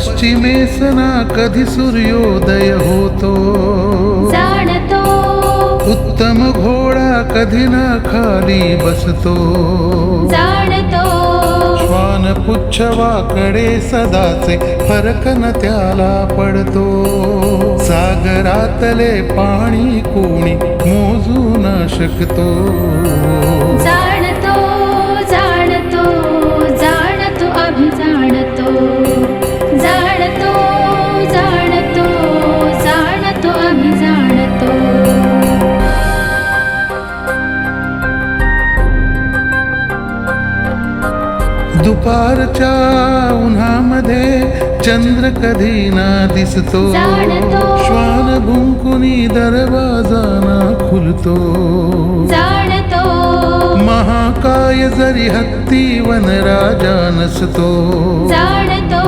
पश्चिमेसना कधी सूर्योदय होतो। जाणतो। उत्तम घोडा कधी ना खाली बसतो। जाणतो। श्वान पुच्छवाकडे सदाचे फरक न त्याला पडतो। सागरातले पाणी कोणी मोजू न शकतो। दुपारच्या उन्हामध्ये चंद्र कधी ना दिसतो. जाणतो. श्वान भुंकुनी दरवाजा ना खुलतो. जाणतो. महाकाय जरी हत्ती वनराजा नसतो. जाणतो.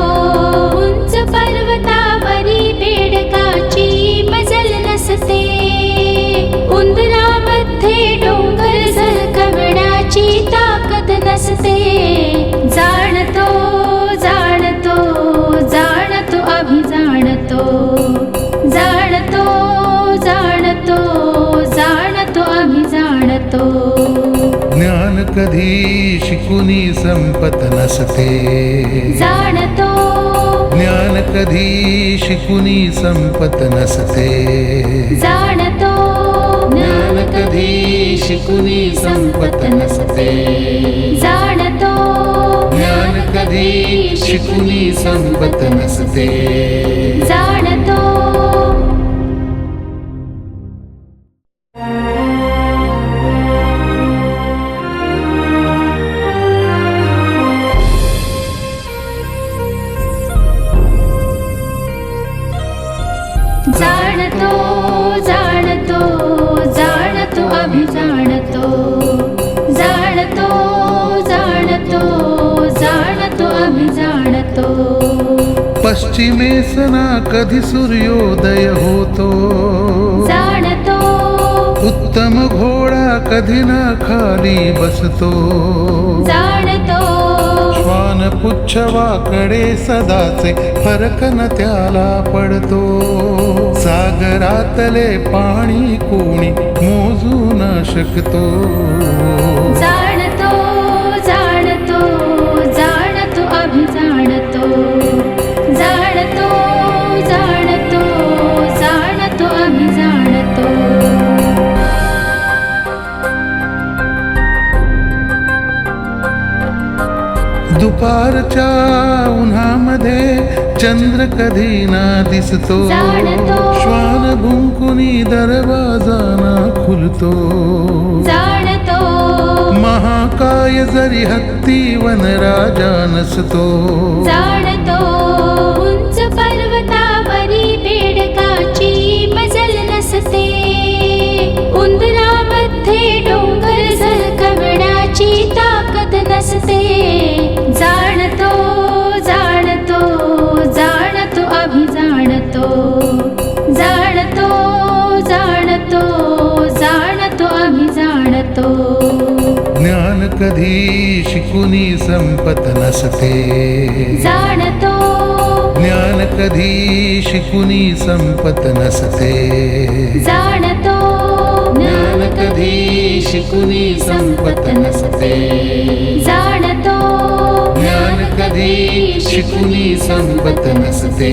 उंच पर्वतावरी बेडकाची मजल नसते. उंदरामध्ये डोंगर सरकवण्याची ताकद नसते. कधी शिकुनी संपत नसते. जाणतो. ज्ञान कधी शिकुनी संपत नसते. जाणतो. ज्ञान कधी शिकुनी संपत नसते. जाणतो. ज्ञान कधी शिकुनी संपत नसते. जाणतो पश्चिमेसना कधी सूर्योदय होतो। जाणतो। उत्तम घोडा कधी ना खाली बसतो। जाणतो। श्वान पुच्छवाकडे सदाचे फरक न त्याला पडतो। सागरातले पाणी कोणी मोजू न शकतो। दुपारच्या उन्हामध्ये चंद्र कधी ना दिसतो. श्वान भुंकुनी दरवाजा ना खुलतो महाकाय जरी हत्ती वनराजा नसतो. उंच पर्वतावरी बेडकाची मजल नसते. उंदरामध्ये डोंगर सरकवण्याची ताकद नसते. कधी शिकुनी संपत नसते। जाणतो। ज्ञान कधी शिकुनी संपत नसते। जाणतो। ज्ञान कधी शिकुनी संपत नसते। जाणतो। ज्ञान कधी शिकुनी संपत नसते।